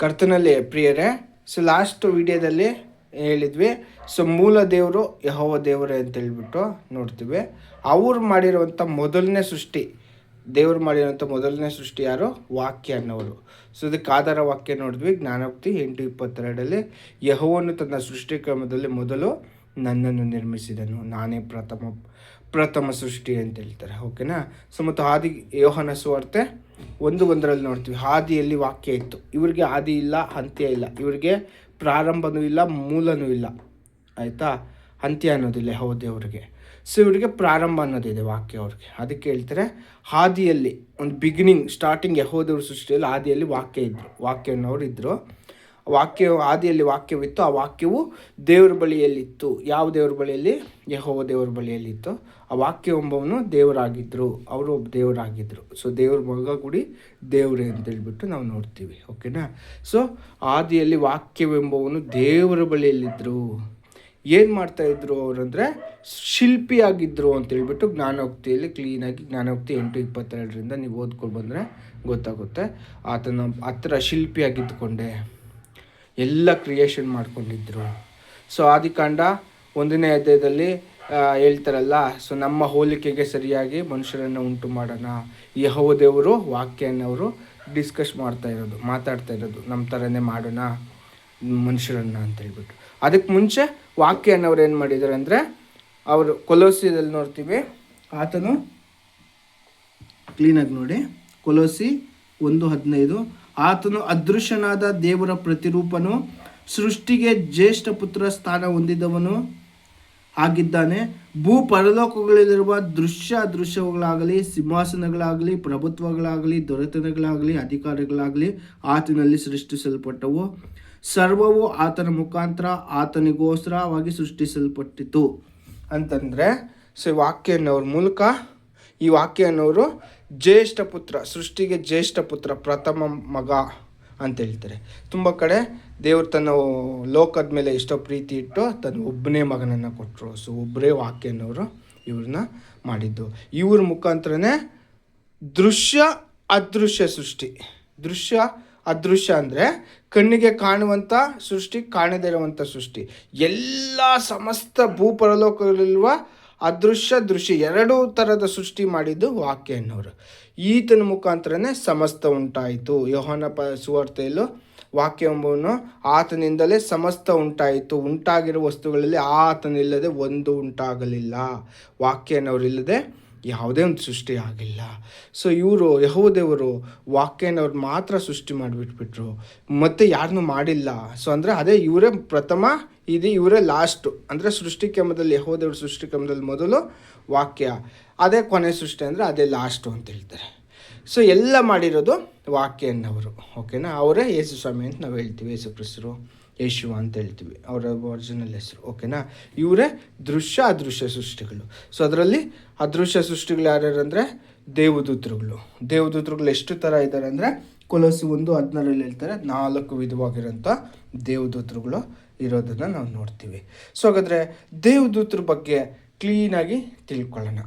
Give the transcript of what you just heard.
ಕರ್ತನಲ್ಲಿ ಪ್ರಿಯರೇ so last ವಿಡಿಯೋದಲ್ಲಿ ಹೇಳಿದ್ವಿ ಸೊ ಮೂಲ ದೇವರು ಯಹೋವ ದೇವರೇ ಅಂತ ಹೇಳ್ಬಿಟ್ಟು ನೋಡ್ತೀವಿ. ಅವ್ರು ಮಾಡಿರುವಂಥ ಮೊದಲನೇ ಸೃಷ್ಟಿ, ದೇವ್ರು ಮಾಡಿರುವಂಥ ಮೊದಲನೇ ಸೃಷ್ಟಿ ಯಾರು? ವಾಕ್ಯ ಅನ್ನೋರು. ಸೊ ಇದಕ್ಕೆ ಆಧಾರ ವಾಕ್ಯ ನೋಡಿದ್ವಿ, ಜ್ಞಾನೋಕ್ತಿ ಎಂಟು ಇಪ್ಪತ್ತೆರಡಲ್ಲಿ ಯಹೋವನ್ನು ತನ್ನ ಸೃಷ್ಟಿ ಕ್ರಮದಲ್ಲಿ ಮೊದಲು ನನ್ನನ್ನು ನಿರ್ಮಿಸಿದನು, ನಾನೇ ಪ್ರಥಮ ಪ್ರಥಮ ಸೃಷ್ಟಿ ಅಂತ ಹೇಳ್ತಾರೆ ಓಕೆನಾ ಸೊ ಮತ್ತು ಆದಿ ಯೋಹನ ಸುವಾರ್ತೆ ಒಂದು ಒಂದರಲ್ಲಿ ನೋಡ್ತೀವಿ. ಆದಿಯಲ್ಲಿ ವಾಕ್ಯ ಇತ್ತು. ಇವ್ರಿಗೆ ಹಾದಿ ಇಲ್ಲ ಅಂತ್ಯ ಇಲ್ಲ. ಇವ್ರಿಗೆ ಪ್ರಾರಂಭನೂ ಇಲ್ಲ, ಮೂಲನೂ ಇಲ್ಲ. ಆಯಿತಾ? ಅಂತ್ಯ ಅನ್ನೋದಿಲ್ಲ ದೇವ್ರಿಗೆ ಸೊ ಇವರಿಗೆ ಪ್ರಾರಂಭ ಅನ್ನೋದಿದೆ ವಾಕ್ಯ ಅವ್ರಿಗೆ. ಅದಕ್ಕೆ ಹೇಳ್ತಾರೆ, ಹಾದಿಯಲ್ಲಿ, ಒಂದು ಬಿಗಿನಿಂಗ್ ಸ್ಟಾರ್ಟಿಂಗ್ ಯಹೋದವ್ರ ಸೃಷ್ಟಿಯಲ್ಲಿ ಆದಿಯಲ್ಲಿ ವಾಕ್ಯ ಇದ್ದರು ವಾಕ್ಯ ಅನ್ನೋರು ಇದ್ದರು ವಾಕ್ಯ ಆದಿಯಲ್ಲಿ ವಾಕ್ಯವಿತ್ತು, ಆ ವಾಕ್ಯವು ದೇವರ ಬಳಿಯಲ್ಲಿತ್ತು. ಯಾವ ದೇವರ ಬಳಿಯಲ್ಲಿ? ಯಹೋವ ದೇವರ ಬಳಿಯಲ್ಲಿತ್ತು. ಆ ವಾಕ್ಯ ಎಂಬವನು ದೇವರಾಗಿದ್ದರು ಅವರು ಒಬ್ಬ ದೇವರಾಗಿದ್ದರು ಸೊ ದೇವ್ರ ಮಗ ಗುಡಿ ದೇವರೇ ಅಂತ ಹೇಳಿಬಿಟ್ಟು ನಾವು ನೋಡ್ತೀವಿ. ಓಕೆನಾ ಸೊ ಆದಿಯಲ್ಲಿ ವಾಕ್ಯವೆಂಬವನು ದೇವರ ಬಳಿಯಲ್ಲಿದ್ದರು ಏನು ಮಾಡ್ತಾ ಇದ್ರು ಅವರಂದರೆ ಶಿಲ್ಪಿಯಾಗಿದ್ದರು ಅಂತ ಹೇಳಿಬಿಟ್ಟು ಜ್ಞಾನೋಕ್ತಿಯಲ್ಲಿ ಕ್ಲೀನಾಗಿ ಜ್ಞಾನೋಕ್ತಿ ಎಂಟು ಇಪ್ಪತ್ತೆರಡರಿಂದ ನೀವು ಓದ್ಕೊಂಡು ಬಂದರೆ ಗೊತ್ತಾಗುತ್ತೆ. ಆತನ ಹತ್ರ ಶಿಲ್ಪಿಯಾಗಿದ್ದುಕೊಂಡೆ. ಎಲ್ಲ ಕ್ರಿಯೇಷನ್ ಮಾಡ್ಕೊಂಡಿದ್ರು. ಸೊ ಆದಿಕಾಂಡ ಒಂದನೇ ಅಧ್ಯಾಯದಲ್ಲಿ ಹೇಳ್ತಾರಲ್ಲ ಸೊ ನಮ್ಮ ಹೋಲಿಕೆಗೆ ಸರಿಯಾಗಿ ಮನುಷ್ಯರನ್ನು ಉಂಟು ಮಾಡೋಣ. ಯಹೋವ ದೇವರು ವಾಕ್ಯನವರು ಡಿಸ್ಕಸ್ ಮಾಡ್ತಾ ಇರೋದು, ಮಾತಾಡ್ತಾ ಇರೋದು, ನಮ್ಮ ಥರನೇ ಮಾಡೋಣ ಮನುಷ್ಯರನ್ನು ಅಂತ ಹೇಳ್ಬಿಟ್ಟು. ಅದಕ್ಕೆ ಮುಂಚೆ ವಾಕ್ಯ ಅನ್ನೋರು ಏನು ಮಾಡಿದ್ದಾರೆ ಅಂದರೆ, ಅವರು ಕೊಲೋಸಿಯಲ್ಲಿ ನೋಡ್ತೀವಿ, ಆತನು ಕ್ಲೀನಾಗಿ ನೋಡಿ ಕೊಲೋಸಿ ಒಂದು ಹದಿನೈದು ಆತನು ಅದೃಶ್ಯನಾದ ದೇವರ ಪ್ರತಿರೂಪನು, ಸೃಷ್ಟಿಗೆ ಜ್ಯೇಷ್ಠ ಪುತ್ರ ಸ್ಥಾನ ಹೊಂದಿದವನು ಆಗಿದ್ದಾನೆ. ಭೂ ಪರಲೋಕಗಳಲ್ಲಿರುವ ದೃಶ್ಯ ಅದೃಶ್ಯಗಳಾಗಲಿ ಸಿಂಹಾಸನಗಳಾಗಲಿ, ಪ್ರಭುತ್ವಗಳಾಗಲಿ, ದೊರೆತನಗಳಾಗಲಿ, ಅಧಿಕಾರಗಳಾಗಲಿ ಆತನಲ್ಲಿ ಸೃಷ್ಟಿಸಲ್ಪಟ್ಟವು. ಸರ್ವವು ಆತನ ಮುಖಾಂತರ ಆತನಿಗೋಸ್ಕರವಾಗಿ ಸೃಷ್ಟಿಸಲ್ಪಟ್ಟಿತು. ಅಂತಂದರೆ, ಸೊ ವಾಕ್ಯನವ್ರ ಮೂಲಕ ಈ ವಾಕ್ಯ ಅನ್ನೋರು ಜ್ಯೇಷ್ಠ ಪುತ್ರ, ಸೃಷ್ಟಿಗೆ ಜ್ಯೇಷ್ಠ ಪುತ್ರ, ಪ್ರಥಮ ಮಗ ಅಂತ ಹೇಳ್ತಾರೆ. ತುಂಬ ಕಡೆ ದೇವರು ತನ್ನ ಲೋಕದ ಮೇಲೆ ಎಷ್ಟೋ ಪ್ರೀತಿ ಇಟ್ಟು ತನ್ನ ಒಬ್ಬನೇ ಮಗನನ್ನು ಕೊಟ್ಟರು ಸೊ ಒಬ್ಬರೇ ವಾಕ್ಯ ಅನ್ನೋರು ಇವ್ರನ್ನ ಮಾಡಿದ್ದು. ಇವ್ರ ಮುಖಾಂತರನೇ ದೃಶ್ಯ, ಅದೃಶ್ಯ ಸೃಷ್ಟಿ. ದೃಶ್ಯ, ಅದೃಶ್ಯ ಅಂದರೆ ಕಣ್ಣಿಗೆ ಕಾಣುವಂಥ ಸೃಷ್ಟಿ, ಕಾಣದೇ ಇರುವಂಥ ಸೃಷ್ಟಿ. ಎಲ್ಲ ಸಮಸ್ತ ಭೂಪರಲೋಕದಲ್ಲಿರುವ ಅದೃಶ್ಯ ದೃಶ್ಯ ಎರಡೂ ಥರದ ಸೃಷ್ಟಿ ಮಾಡಿದ್ದು ವಾಕ್ಯ ಎನ್ನುವರು ಈತನ ಮುಖಾಂತರನೇ ಸಮಸ್ತ ಉಂಟಾಯಿತು. ಯೋಹನ ಪ ಸುವಾರ್ತೆಯಲ್ಲೂ ವಾಕ್ಯ ಎಂಬುವನು ಆತನಿಂದಲೇ ಸಮಸ್ತ ಉಂಟಾಯಿತು. ಉಂಟಾಗಿರುವ ವಸ್ತುಗಳಲ್ಲಿ ಆತನಿಲ್ಲದೆ ಒಂದು ಉಂಟಾಗಲಿಲ್ಲ. ವಾಕ್ಯ ಅನ್ನೋರಿಲ್ಲದೆ ಯಾವುದೇ ಒಂದು ಸೃಷ್ಟಿ ಆಗಿಲ್ಲ. ಸೊ ಇವರು ಯಹೋದೇವರು ವಾಕ್ಯನವ್ರು ಮಾತ್ರ ಸೃಷ್ಟಿ ಮಾಡಿಬಿಟ್ಬಿಟ್ರು. ಮತ್ತು ಯಾರನ್ನೂ ಮಾಡಿಲ್ಲ. ಸೊ ಅಂದರೆ ಅದೇ ಇವರೇ ಪ್ರಥಮ, ಇದು ಇವರೇ ಲಾಸ್ಟು ಅಂದರೆ ಸೃಷ್ಟಿ ಕ್ರಮದಲ್ಲಿ ಯಹೋದೇವ್ರ ಸೃಷ್ಟಿಕ್ರಮದಲ್ಲಿ ಮೊದಲು ವಾಕ್ಯ. ಅದೇ ಕೊನೆ ಸೃಷ್ಟಿ ಅಂದರೆ ಅದೇ ಲಾಸ್ಟು ಅಂತ ಹೇಳ್ತಾರೆ. ಸೊ ಎಲ್ಲ ಮಾಡಿರೋದು ವಾಕ್ಯನವರು. ಓಕೆನಾ ಅವರೇ ಯೇಸು ಸ್ವಾಮಿ ಅಂತ ನಾವು ಹೇಳ್ತೀವಿ, ಯೇಸು ಕ್ರಿಸ್ತರು. ಯೇಶು ಅಂತ ಹೇಳ್ತೀವಿ. ಅವರ ಒರಿಜಿನಲ್ ಹೆಸರು. ಓಕೆನಾ ಇವರೇ ದೃಶ್ಯ ಅದೃಶ್ಯ ಸೃಷ್ಟಿಗಳು. ಸೊ ಅದರಲ್ಲಿ ಅದೃಶ್ಯ ಸೃಷ್ಟಿಗಳು ಯಾರ್ಯಾರು ಅಂದರೆ ದೇವದೂತರುಗಳು. ದೇವದೂತರುಗಳು ಎಷ್ಟು ಥರ ಇದ್ದಾರೆ ಅಂದರೆ ಕೊಲಸು ಒಂದು ಹದಿನಾರಲ್ಲಿ ಹೇಳ್ತಾರೆ, ನಾಲ್ಕು ವಿಧವಾಗಿರೋಂಥ ದೇವದೂತರುಗಳು ಇರೋದನ್ನು ನಾವು ನೋಡ್ತೀವಿ. ಸೊ ಹಾಗಾದರೆ ದೇವದೂತರ ಬಗ್ಗೆ ಕ್ಲೀನಾಗಿ ತಿಳ್ಕೊಳ್ಳೋಣ.